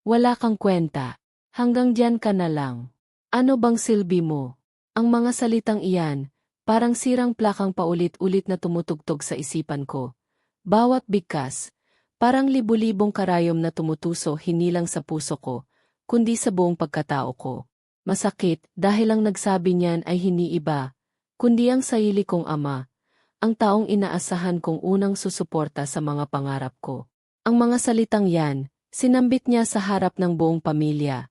Wala kang kwenta. Hanggang diyan ka na lang. Ano bang silbi mo? Ang mga salitang iyan, parang sirang plakang paulit-ulit na tumutugtog sa isipan ko. Bawat bigkas, parang libu-libong karayom na tumutuso hinilang sa puso ko, kundi sa buong pagkatao ko. Masakit dahil ang nagsabi niyan ay hindi iba, kundi ang sarili kong ama, ang taong inaasahan kong unang susuporta sa mga pangarap ko. Ang mga salitang yan, sinambit niya sa harap ng buong pamilya,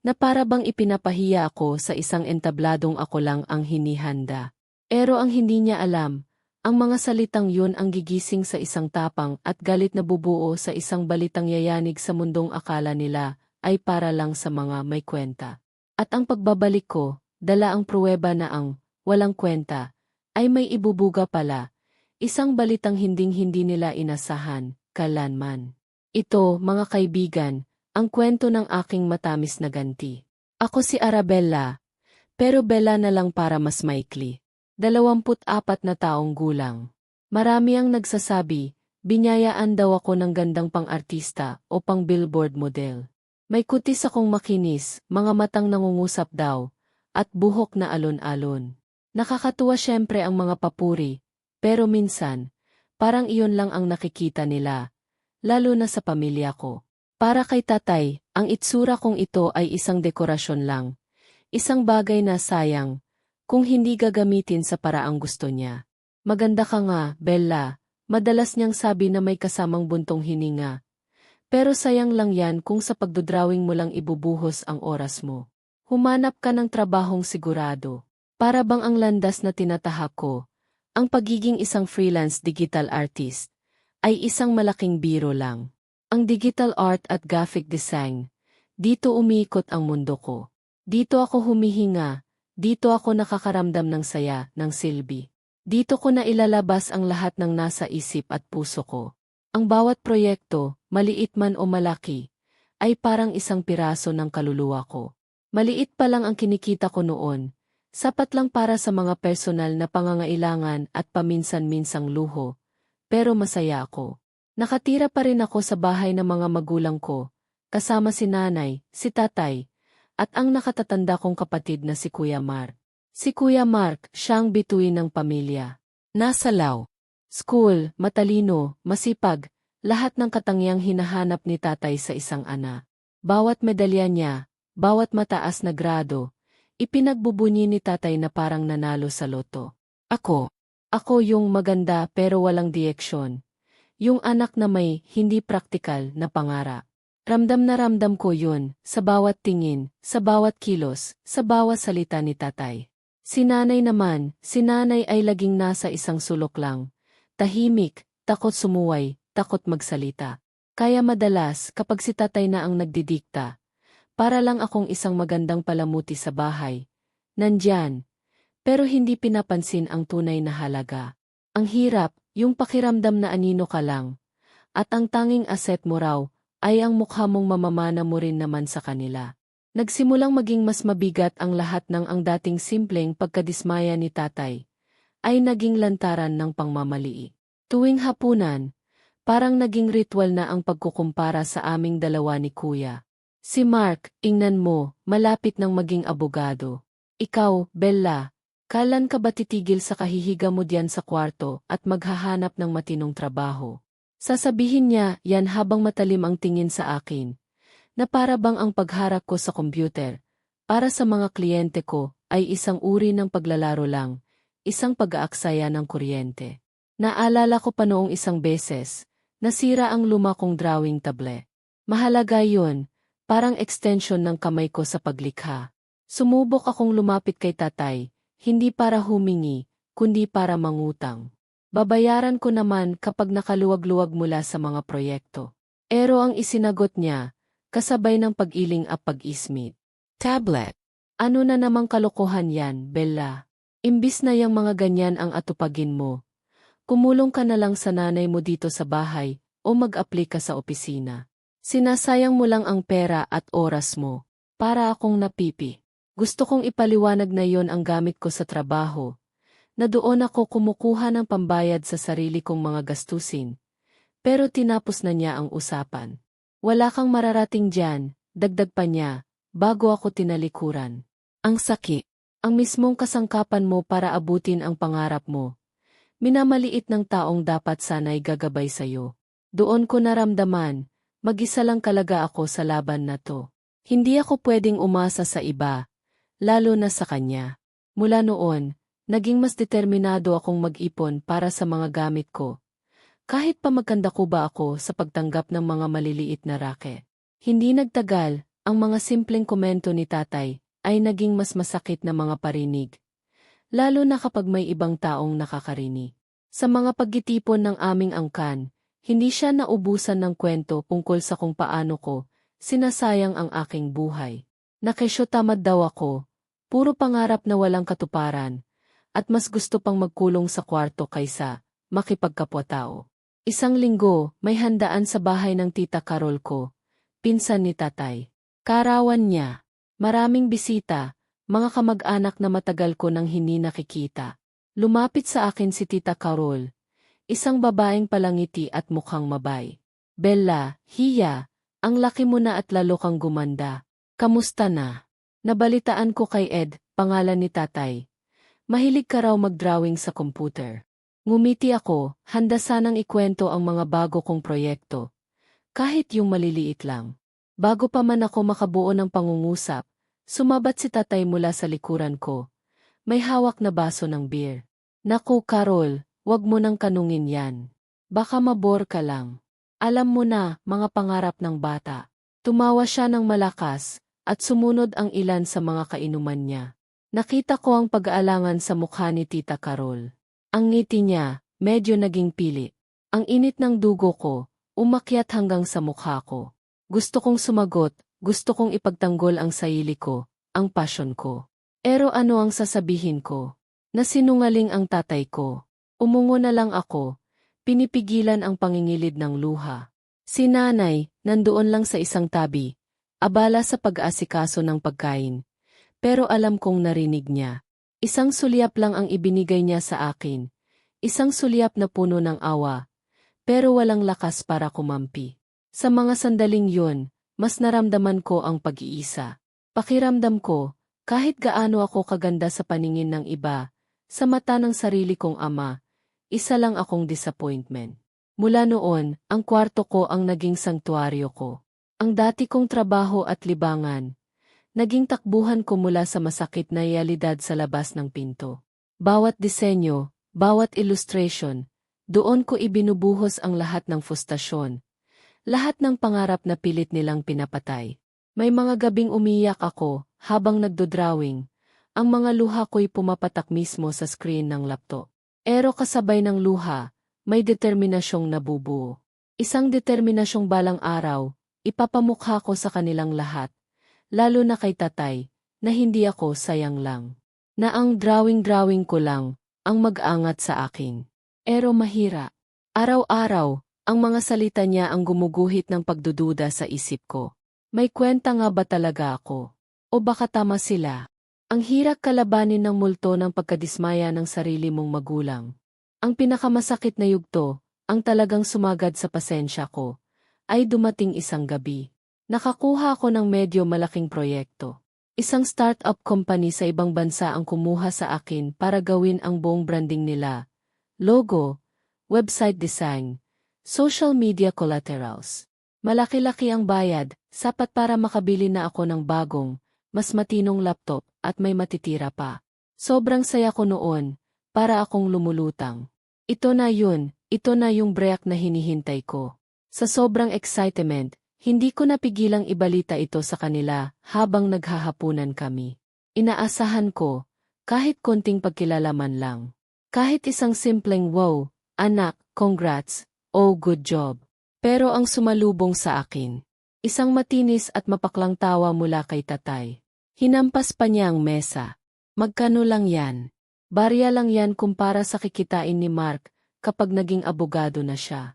na para bang ipinapahiya ako sa isang entabladong ako lang ang hinihanda. Pero ang hindi niya alam, ang mga salitang yun ang gigising sa isang tapang at galit na bubuo sa isang balitang yayanig sa mundong akala nila ay para lang sa mga may kwenta. At ang pagbabalik ko, dala ang pruweba na ang walang kwenta ay may ibubuga pala, isang balitang hinding-hindi nila inasahan, kalanman. Ito, mga kaibigan, ang kwento ng aking matamis na ganti. Ako si Arabella, pero Bella na lang para mas maikli. Dalawamput apat na taong gulang. Marami ang nagsasabi, binyayaan daw ako ng gandang pang-artista o pang-billboard model. May kutis akong makinis, mga matang nangungusap daw, at buhok na alon-alon. Nakakatuwa syempre ang mga papuri, pero minsan, parang iyon lang ang nakikita nila, lalo na sa pamilya ko. Para kay tatay, ang itsura kong ito ay isang dekorasyon lang. Isang bagay na sayang, kung hindi gagamitin sa paraang gusto niya. Maganda ka nga, Bella. Madalas niyang sabi na may kasamang buntong hininga. Pero sayang lang yan kung sa pagdodrawing mo lang ibubuhos ang oras mo. Humanap ka ng trabahong sigurado. Para bang ang landas na tinatahak ko, ang pagiging isang freelance digital artist, ay isang malaking biro lang. Ang digital art at graphic design, dito umiikot ang mundo ko. Dito ako humihinga, dito ako nakakaramdam ng saya, ng silbi. Dito ko na ilalabas ang lahat ng nasa isip at puso ko. Ang bawat proyekto, maliit man o malaki, ay parang isang piraso ng kaluluwa ko. Maliit pa lang ang kinikita ko noon, sapat lang para sa mga personal na pangangailangan at paminsan-minsang luho, pero masaya ako. Nakatira pa rin ako sa bahay ng mga magulang ko, kasama si nanay, si tatay, at ang nakatatanda kong kapatid na si Kuya Mark. Si Kuya Mark, siyang bituin ng pamilya. Nasa law. School, matalino, masipag, lahat ng katangyang hinahanap ni tatay sa isang ana. Bawat medalya niya, bawat mataas na grado, ipinagbubunyi ni tatay na parang nanalo sa loto. Ako, ako yung maganda pero walang diyeksyon, yung anak na may hindi praktikal na pangarap. Ramdam na ramdam ko yun, sa bawat tingin, sa bawat kilos, sa bawat salita ni tatay. Si nanay naman, si nanay ay laging nasa isang sulok lang. Tahimik, takot sumuway, takot magsalita. Kaya madalas kapag si tatay na ang nagdidikta, para lang akong isang magandang palamuti sa bahay. Nandyan, pero hindi pinapansin ang tunay na halaga. Ang hirap, yung pakiramdam na anino ka lang. At ang tanging asset mo raw, ay ang mukha mong mamamana mo rin naman sa kanila. Nagsimulang maging mas mabigat ang lahat ng ang dating simpleng pagkadismaya ni tatay, ay naging lantaran ng pangmamalii. Tuwing hapunan, parang naging ritual na ang pagkukumpara sa aming dalawa ni kuya. Si Mark, ingnan mo, malapit ng maging abogado. Ikaw, Bella, Kailan ka ba titigil sa kahihiga mo diyan sa kwarto at maghahanap ng matinong trabaho? Sasabihin niya yan habang matalim ang tingin sa akin, na para bang ang pagharap ko sa computer, para sa mga kliyente ko, ay isang uri ng paglalaro lang, isang pag-aaksaya ng kuryente. Naalala ko pa noong isang beses, nasira ang luma kong drawing table. Mahalaga yon, parang extension ng kamay ko sa paglikha. Sumubok akong lumapit kay tatay, hindi para humingi, kundi para mangutang. Babayaran ko naman kapag nakaluwag-luwag mula sa mga proyekto. Ero ang isinagot niya, kasabay ng pag-iling at pag-ismit. Tablet. Ano na namang kalokohan yan, Bella? Imbis na yung mga ganyan ang atupagin mo. Kumulong ka na lang sa nanay mo dito sa bahay o mag-aplika sa opisina. Sinasayang mo lang ang pera at oras mo. Para akong napipi. Gusto kong ipaliwanag na yon ang gamit ko sa trabaho, na doon ako kumukuha ng pambayad sa sarili kong mga gastusin. Pero tinapos na niya ang usapan. Wala kang mararating dyan, dagdag pa niya, bago ako tinalikuran. Ang sakit. Ang mismong kasangkapan mo para abutin ang pangarap mo. Minamaliit ng taong dapat sana'y gagabay sa'yo. Doon ko naramdaman, mag-isa lang kalaga ako sa laban na to. Hindi ako pwedeng umasa sa iba, lalo na sa kanya. Mula noon, naging mas determinado akong mag-ipon para sa mga gamit ko. Kahit pa magkanda ko ba ako sa pagtanggap ng mga maliliit na raket. Hindi nagtagal, ang mga simpleng komento ni tatay ay naging mas masakit na mga parinig. Lalo na kapag may ibang taong nakakarinig. Sa mga pagtitipon ng aming angkan, hindi siya naubusan ng kwento tungkol sa kung paano ko sinasayang ang aking buhay. Nakesyo tamad daw ako, puro pangarap na walang katuparan, at mas gusto pang magkulong sa kwarto kaysa makipagkapwa-tao. Isang linggo, may handaan sa bahay ng tita Carol ko, pinsan ni tatay. Karawan niya, maraming bisita, mga kamag-anak na matagal ko nang hindi nakikita. Lumapit sa akin si tita Carol, isang babaeng palangiti at mukhang mabay. Bella, hiya, ang laki mo na at lalo kang gumanda. Kamusta na? Nabalitaan ko kay Ed, pangalan ni tatay. Mahilig ka raw mag-drawing sa computer. Ngumiti ako, handa sanang ikwento ang mga bago kong proyekto. Kahit yung maliliit lang. Bago pa man ako makabuo ng pangungusap, sumabat si tatay mula sa likuran ko. May hawak na baso ng beer. Naku, Carol, wag mo nang kanungin yan. Baka mabor ka lang. Alam mo na, mga pangarap ng bata. Tumawa siya ng malakas, at sumunod ang ilan sa mga kainuman niya. Nakita ko ang pag-aalangan sa mukha ni Tita Carol. Ang ngiti niya, medyo naging pili. Ang init ng dugo ko, umakyat hanggang sa mukha ko. Gusto kong sumagot, gusto kong ipagtanggol ang sarili ko, ang passion ko. Pero ano ang sasabihin ko? Nasinungaling ang tatay ko. Umungo na lang ako, pinipigilan ang pangingilid ng luha. Si nanay, nandoon lang sa isang tabi, abala sa pag-aasikaso ng pagkain. Pero alam kong narinig niya. Isang sulyap lang ang ibinigay niya sa akin. Isang sulyap na puno ng awa. Pero walang lakas para kumampi. Sa mga sandaling yun, mas naramdaman ko ang pag-iisa. Pakiramdam ko, kahit gaano ako kaganda sa paningin ng iba, sa mata ng sarili kong ama, isa lang akong disappointment. Mula noon, ang kwarto ko ang naging sanktuaryo ko. Ang dati kong trabaho at libangan, naging takbuhan ko mula sa masakit na realidad sa labas ng pinto. Bawat disenyo, bawat illustration, doon ko ibinubuhos ang lahat ng frustasyon, lahat ng pangarap na pilit nilang pinapatay. May mga gabing umiyak ako habang nagdodrawing, ang mga luha ko'y pumapatak mismo sa screen ng laptop. Pero kasabay ng luha, may determinasyong nabubuo. Isang determinasyong balang araw, ipapamukha ko sa kanilang lahat, lalo na kay tatay, na hindi ako sayang lang. Na ang drawing-drawing ko lang, ang mag-angat sa akin. Pero mahira. Araw-araw, ang mga salita niya ang gumuguhit ng pagdududa sa isip ko. May kwenta nga ba talaga ako? O baka tama sila? Ang hirap kalabanin ng multo ng pagkadismaya ng sarili mong magulang. Ang pinakamasakit na yugto, ang talagang sumagad sa pasensya ko, ay dumating isang gabi. Nakakuha ako ng medyo malaking proyekto. Isang startup company sa ibang bansa ang kumuha sa akin para gawin ang buong branding nila. Logo, website design, social media collaterals. Malaki-laki ang bayad, sapat para makabili na ako ng bagong, mas matinong laptop, at may matitira pa. Sobrang saya ko noon, para akong lumulutang. Ito na yun, ito na yung break na hinihintay ko. Sa sobrang excitement, hindi ko napigilang ibalita ito sa kanila habang naghahapunan kami. Inaasahan ko, kahit konting pagkilalaman lang. Kahit isang simpleng wow, anak, congrats, oh good job. Pero ang sumalubong sa akin, isang matinis at mapaklang tawa mula kay tatay. Hinampas pa niya ang mesa. Magkano lang yan? Barya lang yan kumpara sa kikitain ni Mark kapag naging abogado na siya.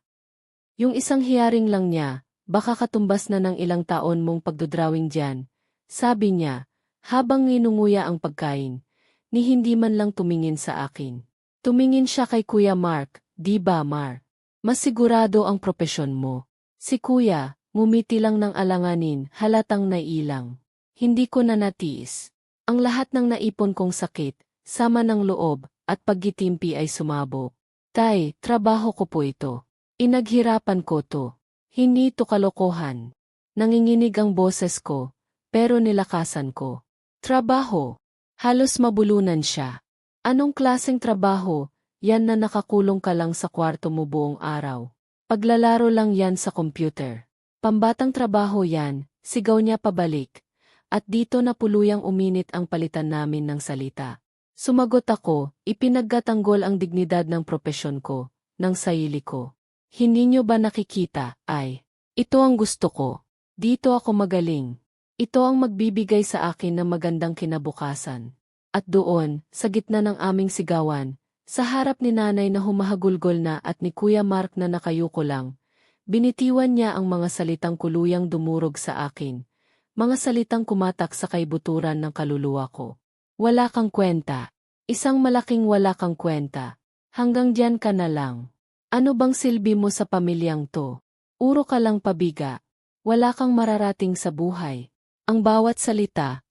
Yung isang hiyaring lang niya, baka katumbas na ng ilang taon mong pagdodrawing dyan, sabi niya, habang nginunguya ang pagkain, ni hindi man lang tumingin sa akin. Tumingin siya kay Kuya Mark, di ba Mark? Mas ang propesyon mo. Si Kuya, ngumiti lang ng alanganin, halatang nailang. Hindi ko na natiis. Ang lahat ng naipon kong sakit, sama ng loob, at paggitimpi ay sumabog. Tay, trabaho ko po ito. Inaghirapan ko to. Hindi to kalokohan. Nanginginig ang boses ko, pero nilakasan ko. Trabaho. Halos mabulunan siya. Anong klaseng trabaho, yan na nakakulong ka lang sa kwarto mo buong araw. Paglalaro lang yan sa computer. Pambatang trabaho yan, sigaw niya pabalik. At dito na puluyang uminit ang palitan namin ng salita. Sumagot ako, ipinaggatanggol ang dignidad ng propesyon ko, ng sarili ko. Hindi nyo ba nakikita, ay, ito ang gusto ko. Dito ako magaling. Ito ang magbibigay sa akin ng magandang kinabukasan. At doon, sa gitna ng aming sigawan, sa harap ni nanay na humahagulgol na at ni Kuya Mark na nakayuko lang, binitiwan niya ang mga salitang kuluyang dumurog sa akin, mga salitang kumatak sa kaibuturan ng kaluluwa ko. Wala kang kwenta. Isang malaking wala kang kwenta. Hanggang diyan ka na lang. Ano bang silbi mo sa pamilyang to? Uro ka lang pabiga. Wala kang mararating sa buhay. Ang bawat salita,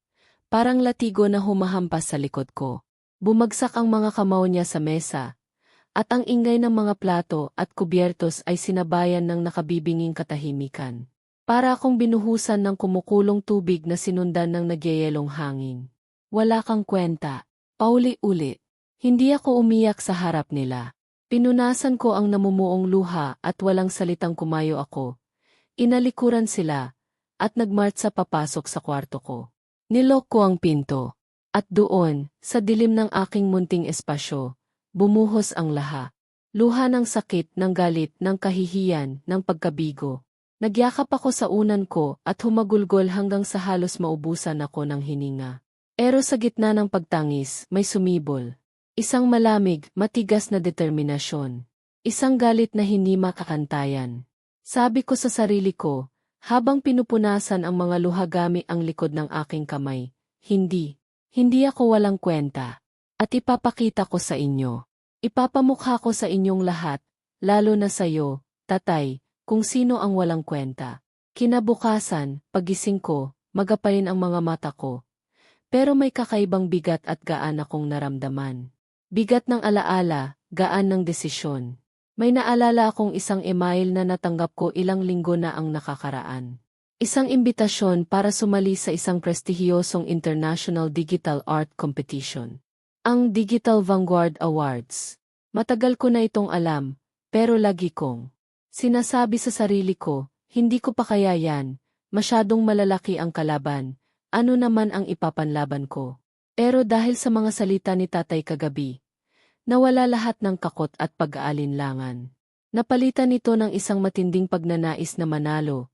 parang latigo na humahampas sa likod ko. Bumagsak ang mga kamaw niya sa mesa, at ang ingay ng mga plato at kubyertos ay sinabayan ng nakabibinging katahimikan. Para akong binuhusan ng kumukulong tubig na sinundan ng nagyayelong hangin. Wala kang kwenta. Pauli-uli. Hindi ako umiyak sa harap nila. Pinunasan ko ang namumuong luha at walang salitang kumayo ako. Inalikuran sila, at nagmartsa papasok sa kwarto ko. Nilok ko ang pinto. At doon, sa dilim ng aking munting espasyo, bumuhos ang laha. Luha ng sakit, ng galit, ng kahihiyan, ng pagkabigo. Nagyakap ako sa unan ko at humagulgol hanggang sa halos maubusan ako ng hininga. Pero sa gitna ng pagtangis, may sumibol. Isang malamig, matigas na determinasyon. Isang galit na hindi makakantayan. Sabi ko sa sarili ko, habang pinupunasan ang mga luhagami ang likod ng aking kamay, hindi, hindi ako walang kwenta. At ipapakita ko sa inyo. Ipapamukha ko sa inyong lahat, lalo na sa iyo, tatay, kung sino ang walang kwenta. Kinabukasan, pagising ko, magapain ang mga mata ko. Pero may kakaibang bigat at gaan akong naramdaman. Bigat ng alaala, gaan ng desisyon. May naalala akong isang email na natanggap ko ilang linggo na ang nakakaraan. Isang imbitasyon para sumali sa isang prestihiyosong International Digital Art Competition. Ang Digital Vanguard Awards. Matagal ko na itong alam, pero lagi kong sinasabi sa sarili ko, hindi ko pa kaya yan, masyadong malalaki ang kalaban, ano naman ang ipapanlaban ko. Pero dahil sa mga salita ni tatay kagabi, Nawala lahat ng kakot at pag-aalinlangan. Napalitan ito ng isang matinding pagnanais na manalo.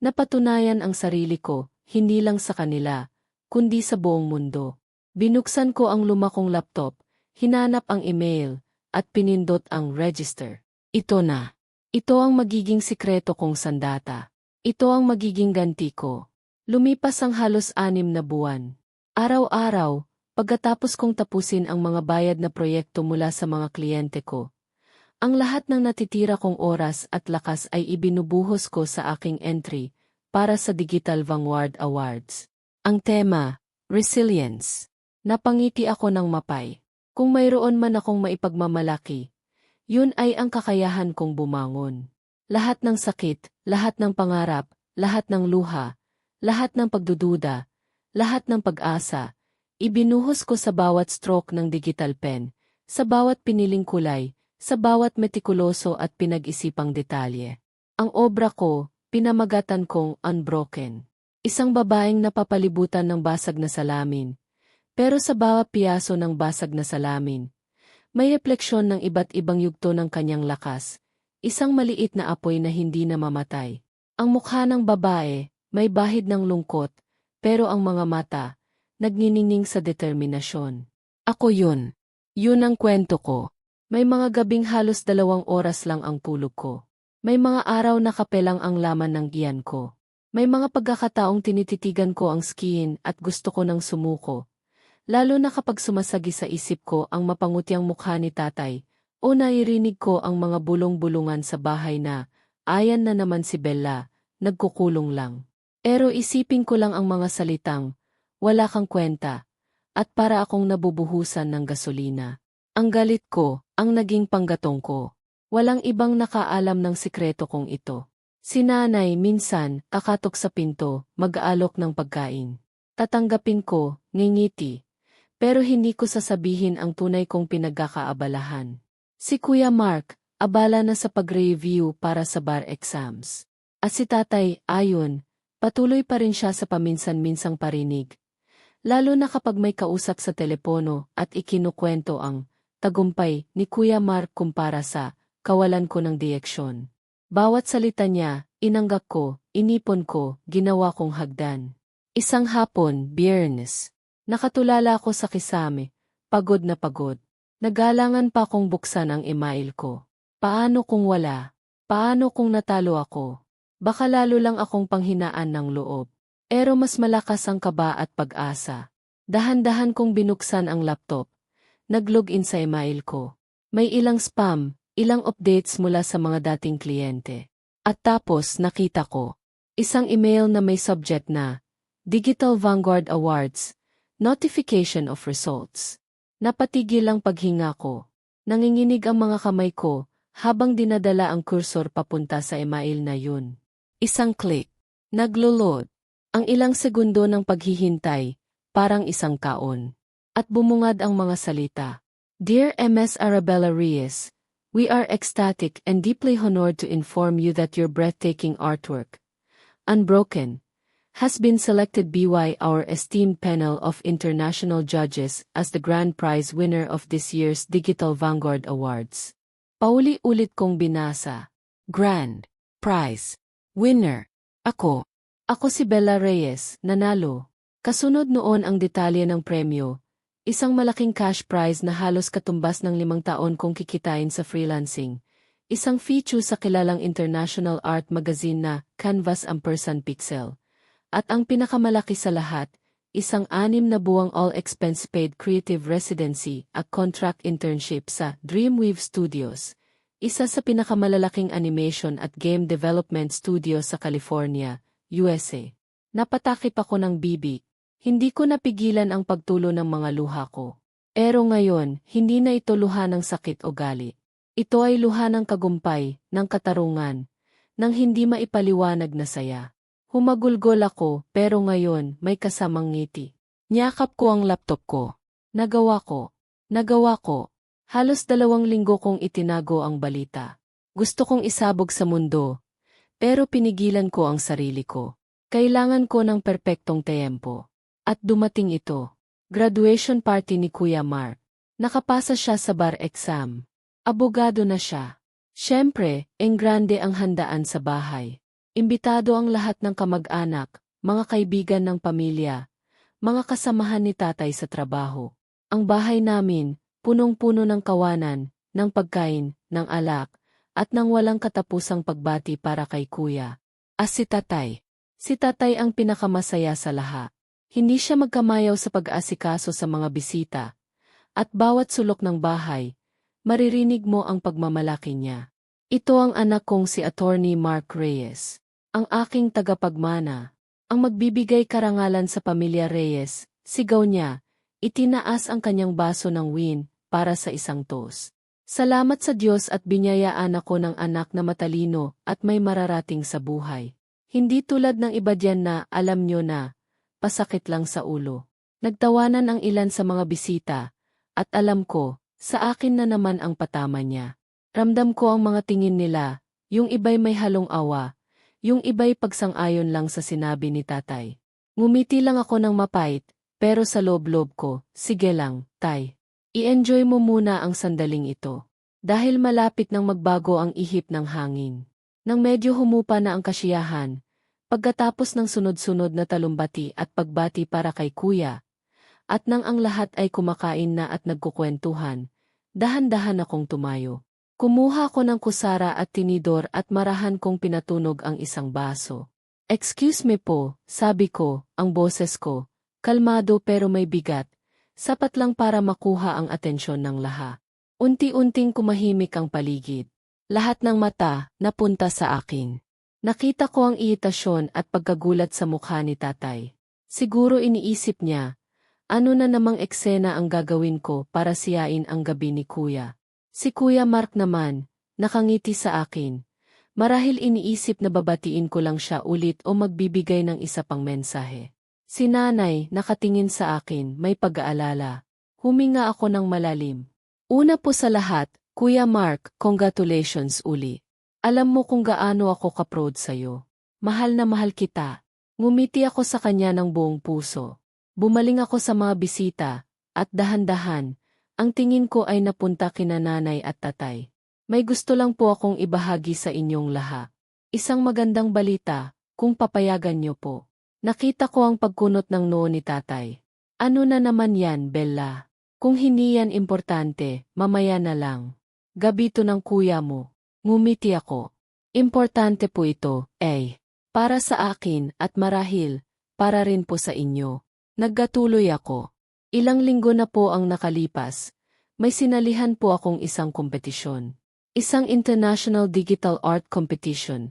Napatunayan ang sarili ko, hindi lang sa kanila, kundi sa buong mundo. Binuksan ko ang lumakong laptop, hinanap ang email, at pinindot ang register. Ito na. Ito ang magiging sikreto kong sandata. Ito ang magiging ganti ko. Lumipas ang halos anim na buwan. Araw-araw, Pagkatapos kong tapusin ang mga bayad na proyekto mula sa mga kliyente ko, ang lahat ng natitira kong oras at lakas ay ibinubuhos ko sa aking entry para sa Digital Vanguard Awards. Ang tema, Resilience. Napangiti ako ng mapay. Kung mayroon man akong maipagmamalaki, yun ay ang kakayahan kong bumangon. Lahat ng sakit, lahat ng pangarap, lahat ng luha, lahat ng pagdududa, lahat ng pag-asa, Ibinuhos ko sa bawat stroke ng digital pen, sa bawat piniling kulay, sa bawat metikuloso at pinag-isipang detalye. Ang obra ko, pinamagatan kong unbroken. Isang babaeng napapalibutan ng basag na salamin. Pero sa bawat piyaso ng basag na salamin, may refleksyon ng iba't ibang yugto ng kanyang lakas, isang maliit na apoy na hindi namamatay. Ang mukha ng babae, may bahid ng lungkot, pero ang mga mata, nagniningning sa determinasyon. Ako yun. Yun ang kwento ko. May mga gabing halos dalawang oras lang ang tulog ko. May mga araw na kapelang ang laman ng giyan ko. May mga pagkakataong tinititigan ko ang skiin at gusto ko ng sumuko. Lalo na kapag sumasagi sa isip ko ang mapangutyang mukha ni tatay, o nairinig ko ang mga bulong-bulungan sa bahay na, ayan na naman si Bella, nagkukulong lang. Pero isipin ko lang ang mga salitang, wala kang kwenta, at para akong nabubuhusan ng gasolina. Ang galit ko, ang naging panggatong ko. Walang ibang nakaalam ng sikreto kong ito. Si nanay minsan, kakatok sa pinto, mag-aalok ng pagkain. Tatanggapin ko, ngingiti. Pero hindi ko sasabihin ang tunay kong pinagkakaabalahan. Si Kuya Mark, abala na sa pag-review para sa bar exams. At si tatay, ayon, patuloy pa rin siya sa paminsan-minsang parinig. Lalo na kapag may kausap sa telepono at ikinukwento ang tagumpay ni Kuya Mark kumpara sa kawalan ko ng diyeksyon. Bawat salita niya, inanggak ko, inipon ko, ginawa kong hagdan. Isang hapon, biyernes. Nakatulala ako sa kisame, pagod na pagod. Nagalangan pa kong buksan ang email ko. Paano kung wala? Paano kung natalo ako? Baka lalo lang akong panghinaan ng loob. Pero mas malakas ang kaba at pag-asa. Dahan-dahan kong binuksan ang laptop. Nag-login sa email ko. May ilang spam, ilang updates mula sa mga dating kliyente. At tapos nakita ko. Isang email na may subject na Digital Vanguard Awards, Notification of Results. Napatigil ang paghinga ko. Nanginginig ang mga kamay ko habang dinadala ang cursor papunta sa email na yun. Isang click. Naglo-load. Ang ilang segundo ng paghihintay, parang isang kaon. At bumungad ang mga salita. Dear MS Arabella Reyes, we are ecstatic and deeply honored to inform you that your breathtaking artwork, Unbroken, has been selected by our esteemed panel of international judges as the grand prize winner of this year's Digital Vanguard Awards. Pauli-ulit kong binasa. Grand prize winner. Ako. Ako si Bella Reyes, nanalo. Kasunod noon ang detalye ng premyo. Isang malaking cash prize na halos katumbas ng limang taon kong kikitain sa freelancing. Isang feature sa kilalang international art magazine na Canvas Ampersand Pixel. At ang pinakamalaki sa lahat, isang anim na buwang all-expense-paid creative residency at contract internship sa Dreamweave Studios, isa sa pinakamalalaking animation at game development studio sa California, USA. Napatakip ako ng bibi. Hindi ko napigilan ang pagtulo ng mga luha ko. Pero ngayon, hindi na ito luha ng sakit o galit. Ito ay luha ng kagumpay, ng katarungan, ng hindi maipaliwanag na saya. Humagulgol ako, pero ngayon, may kasamang ngiti. Niyakap ko ang laptop ko. Nagawa ko. Nagawa ko. Halos dalawang linggo kong itinago ang balita. Gusto kong isabog sa mundo. Pero pinigilan ko ang sarili ko. Kailangan ko ng perpektong tempo. At dumating ito. Graduation party ni Kuya Mark. Nakapasa siya sa bar exam. Abogado na siya. Siyempre, grande ang handaan sa bahay. Imbitado ang lahat ng kamag-anak, mga kaibigan ng pamilya, mga kasamahan ni tatay sa trabaho. Ang bahay namin, punong-puno ng kawanan, ng pagkain, ng alak, at ng walang katapusang pagbati para kay kuya. As si tatay. Si tatay ang pinakamasaya sa lahat. Hindi siya magkamayaw sa pag-asikaso sa mga bisita. At bawat sulok ng bahay, maririnig mo ang pagmamalaki niya. Ito ang anak kong si Attorney Mark Reyes. Ang aking tagapagmana, ang magbibigay karangalan sa pamilya Reyes, sigaw niya, itinaas ang kanyang baso ng win para sa isang tos. Salamat sa Diyos at binyayaan ako ng anak na matalino at may mararating sa buhay. Hindi tulad ng iba diyan na alam nyo na, pasakit lang sa ulo. Nagtawanan ang ilan sa mga bisita, at alam ko, sa akin na naman ang patama niya. Ramdam ko ang mga tingin nila, yung iba'y may halong awa, yung iba'y pagsang-ayon lang sa sinabi ni tatay. Ngumiti lang ako ng mapait, pero sa loob-loob ko, sige lang, tay. I-enjoy mo muna ang sandaling ito. Dahil malapit nang magbago ang ihip ng hangin. Nang medyo humupa na ang kasiyahan, pagkatapos ng sunod-sunod na talumbati at pagbati para kay kuya, at nang ang lahat ay kumakain na at nagkukwentuhan, dahan-dahan akong tumayo. Kumuha ko ng kusara at tinidor at marahan kong pinatunog ang isang baso. Excuse me po, sabi ko, ang boses ko, kalmado pero may bigat, sapat lang para makuha ang atensyon ng laha. Unti-unting kumahimik ang paligid. Lahat ng mata napunta sa akin. Nakita ko ang iitasyon at pagkagulat sa mukha ni tatay. Siguro iniisip niya, ano na namang eksena ang gagawin ko para siyain ang gabi ni kuya. Si kuya Mark naman, nakangiti sa akin. Marahil iniisip na babatiin ko lang siya ulit o magbibigay ng isa pang mensahe. Si nanay, nakatingin sa akin, may pag-aalala. Huminga ako ng malalim. Una po sa lahat, Kuya Mark, congratulations uli. Alam mo kung gaano ako kaproud sa'yo. Mahal na mahal kita. Ngumiti ako sa kanya ng buong puso. Bumaling ako sa mga bisita, at dahan-dahan, ang tingin ko ay napunta kina nanay at tatay. May gusto lang po akong ibahagi sa inyong lahat. Isang magandang balita, kung papayagan niyo po. Nakita ko ang pagkunot ng noo ni tatay. Ano na naman yan, Bella? Kung hindi yan importante, mamaya na lang. Gabito ng kuya mo. Ngumiti ako. Importante po ito, eh. Para sa akin at marahil, para rin po sa inyo. Nagkatuloy ako. Ilang linggo na po ang nakalipas. May sinalihan po akong isang kompetisyon. Isang International Digital Art Competition.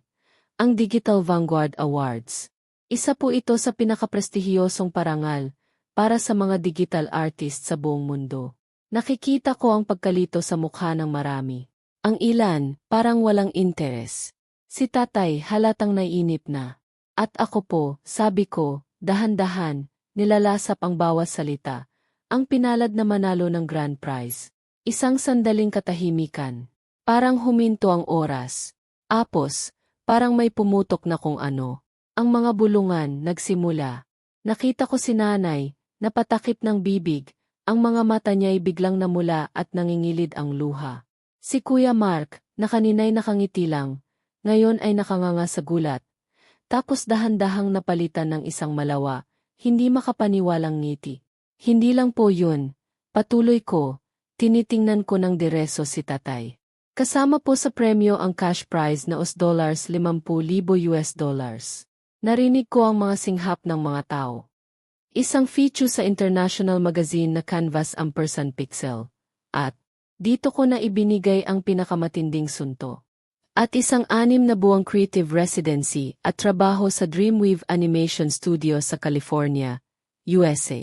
Ang Digital Vanguard Awards. Isa po ito sa pinakaprestihiyosong parangal para sa mga digital artists sa buong mundo. Nakikita ko ang pagkalito sa mukha ng marami. Ang ilan, parang walang interes. Si tatay halatang naiinip na. At ako po, sabi ko, dahan-dahan, nilalasap ang bawat salita. Ang pinalad na manalo ng grand prize. Isang sandaling katahimikan. Parang huminto ang oras. Apos, parang may pumutok na kung ano. Ang mga bulungan nagsimula. Nakita ko si nanay, napatakip ng bibig, ang mga mata niya'y biglang namula at nangingilid ang luha. Si Kuya Mark, na kanina'y nakangiti lang, ngayon ay nakanganga sa gulat. Tapos dahan-dahang napalitan ng isang malawa, hindi makapaniwalang ngiti. Hindi lang po yun, patuloy ko, tinitingnan ko ng direso si tatay. Kasama po sa premyo ang cash prize na US dollars 50,000 US dollars. Narinig ko ang mga singhap ng mga tao. Isang feature sa international magazine na Canvas Ampersand Pixel. At, dito ko na ibinigay ang pinakamatinding sunto. At isang anim na buwang creative residency at trabaho sa Dreamweave Animation Studio sa California, USA.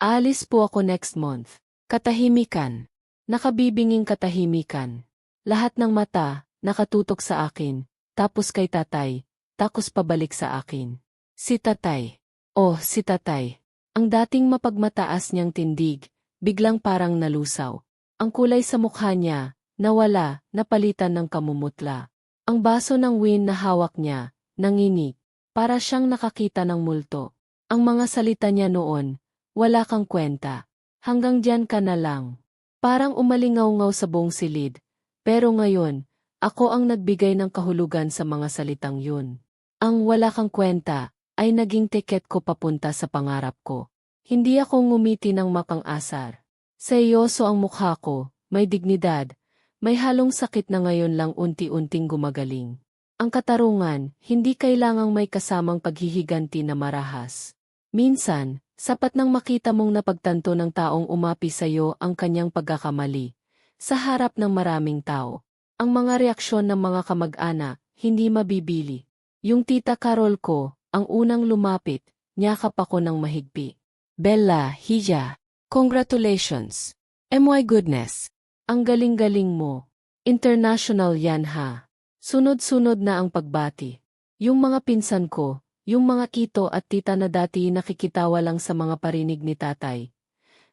Alis po ako next month. Katahimikan. Nakabibinging katahimikan. Lahat ng mata, nakatutok sa akin, tapos kay tatay, tapos pabalik sa akin. Si tatay. Oh, si tatay. Ang dating mapagmataas niyang tindig, biglang parang nalusaw. Ang kulay sa mukha niya, nawala, napalitan ng kamumutla. Ang baso ng win na hawak niya, nanginig, para siyang nakakita ng multo. Ang mga salita niya noon, wala kang kwenta. Hanggang diyan ka na lang. Parang umalingaw-ngaw sa buong silid. Pero ngayon, ako ang nagbigay ng kahulugan sa mga salitang yun. Ang wala kang kwenta, ay naging tiket ko papunta sa pangarap ko. Hindi ako ngumiti ng makang-asar. Seryoso ang mukha ko, may dignidad, may halong sakit na ngayon lang unti-unting gumagaling. Ang katarungan, hindi kailangang may kasamang paghihiganti na marahas. Minsan, sapat nang makita mong napagtanto ng taong umapi sa iyo ang kanyang pagkakamali. Sa harap ng maraming tao, ang mga reaksyon ng mga kamag-ana, hindi mabibili. Yung tita Carol ko, ang unang lumapit, niyakap ako ng mahigpi. Bella, Hija, Congratulations! Eh my goodness! Ang galing-galing mo. International yan ha. Sunod-sunod na ang pagbati. Yung mga pinsan ko, yung mga kito at tita na dati nakikitawa lang sa mga parinig ni tatay.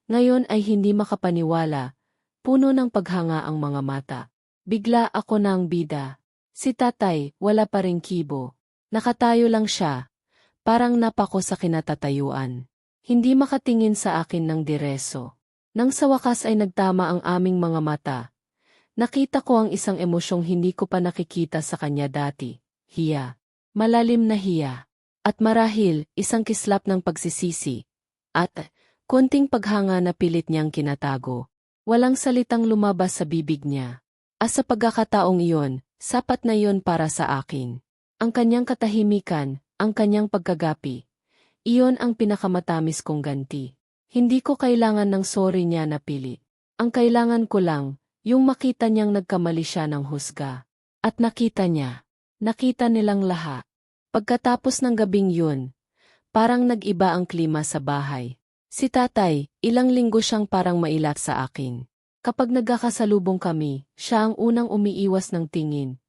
Ngayon ay hindi makapaniwala, puno ng paghanga ang mga mata. Bigla ako ang bida. Si tatay, wala pa ring kibo. Nakatayo lang siya. Parang napako sa kinatatayuan. Hindi makatingin sa akin ng direso. Nang sa wakas ay nagtama ang aming mga mata. Nakita ko ang isang emosyong hindi ko pa nakikita sa kanya dati. Hiya. Malalim na hiya. At marahil, isang kislap ng pagsisisi. At, konting paghanga na pilit niyang kinatago. Walang salitang lumabas sa bibig niya. As sa pagkakataong iyon, sapat na iyon para sa akin. Ang kanyang katahimikan, ang kanyang pagkagapi, iyon ang pinakamatamis kong ganti. Hindi ko kailangan ng sorry niya na pili. Ang kailangan ko lang, yung makita niyang nagkamali siya ng husga. At nakita niya. Nakita nilang lahat. Pagkatapos ng gabing yun, parang nag-iba ang klima sa bahay. Si tatay, ilang linggo siyang parang mailat sa akin. Kapag nagkakasalubong kami, siya ang unang umiiwas ng tingin.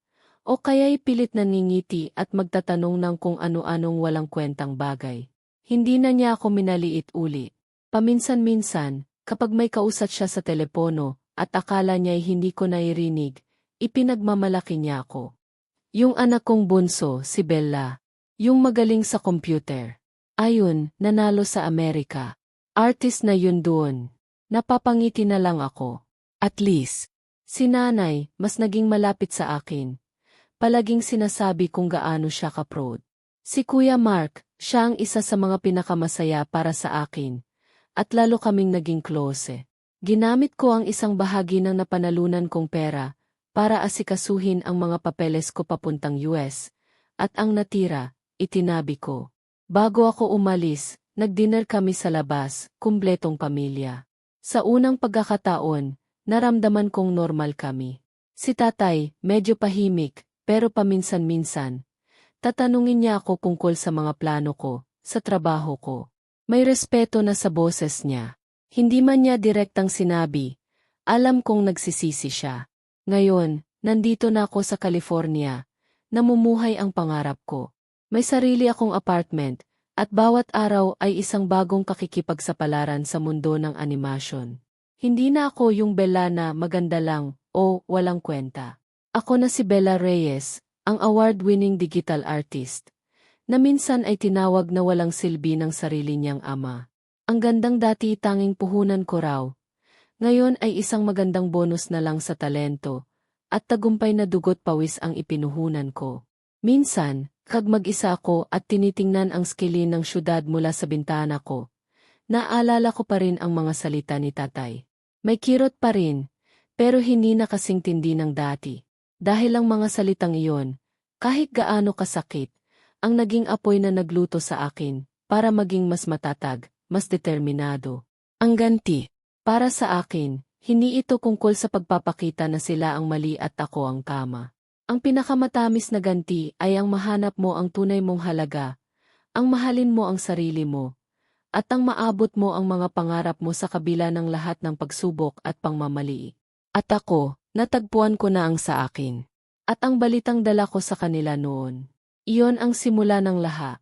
O kaya'y pilit nangingiti at magtatanong ng kung ano-anong walang kwentang bagay. Hindi na niya ako minaliit uli. Paminsan-minsan, kapag may kausat siya sa telepono at akala niya'y hindi ko nairinig, ipinagmamalaki niya ako. Yung anak kong bunso, si Bella. Yung magaling sa computer. Ayun, nanalo sa Amerika. Artist na yun doon. Napapangiti na lang ako. At least, si nanay, mas naging malapit sa akin. Palaging sinasabi kung gaano siya kaproud. Si Kuya Mark, siya ang isa sa mga pinakamasaya para sa akin. At lalo kaming naging close. Ginamit ko ang isang bahagi ng napanalunan kong pera para asikasuhin ang mga papeles ko papuntang US. At ang natira, itinabi ko. Bago ako umalis, nagdinner kami sa labas, kumpletong pamilya. Sa unang pagkakataon, naramdaman kong normal kami. Si tatay, medyo pahimik, pero paminsan-minsan. Tatanungin niya ako tungkol sa mga plano ko, sa trabaho ko. May respeto na sa boses niya. Hindi man niya direktang sinabi, alam kong nagsisisi siya. Ngayon, nandito na ako sa California. Namumuhay ang pangarap ko. May sarili akong apartment, at bawat araw ay isang bagong kakikipagsapalaran sa mundo ng animasyon. Hindi na ako yung Bella na maganda lang o walang kwenta. Ako na si Bella Reyes, ang award-winning digital artist, na minsan ay tinawag na walang silbi ng sarili niyang ama. Ang gandang dati tanging puhunan ko raw. Ngayon ay isang magandang bonus na lang sa talento, at tagumpay na dugot pawis ang ipinuhunan ko. Minsan, kag mag-isa ako at tinitingnan ang skilin ng syudad mula sa bintana ko, naalala ko pa rin ang mga salita ni tatay. May kirot pa rin, pero hindi na kasing tindi ng dati. Dahil ang mga salitang iyon, kahit gaano kasakit, ang naging apoy na nagluto sa akin, para maging mas matatag, mas determinado. Ang ganti, para sa akin, hindi ito kungkol sa pagpapakita na sila ang mali at ako ang tama. Ang pinakamatamis na ganti ay ang mahanap mo ang tunay mong halaga, ang mahalin mo ang sarili mo, at ang maabot mo ang mga pangarap mo sa kabila ng lahat ng pagsubok at pangmamali. At ako, natagpuan ko na ang sa akin. At ang balitang dala ko sa kanila noon. Iyon ang simula ng lahat.